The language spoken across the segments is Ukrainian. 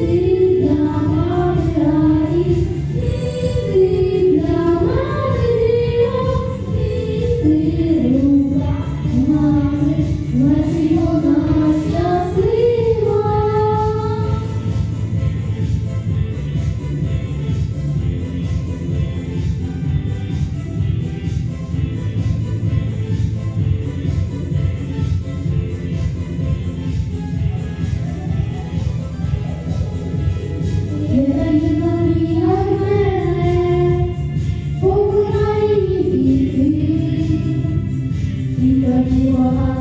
You. you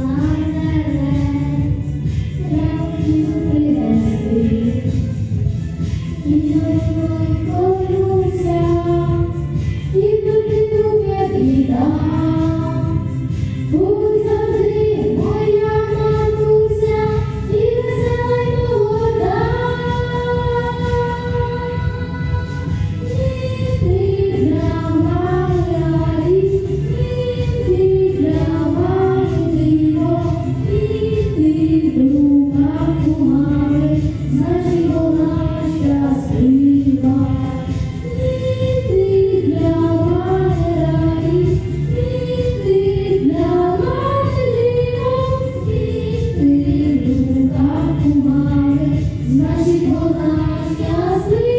була я звик.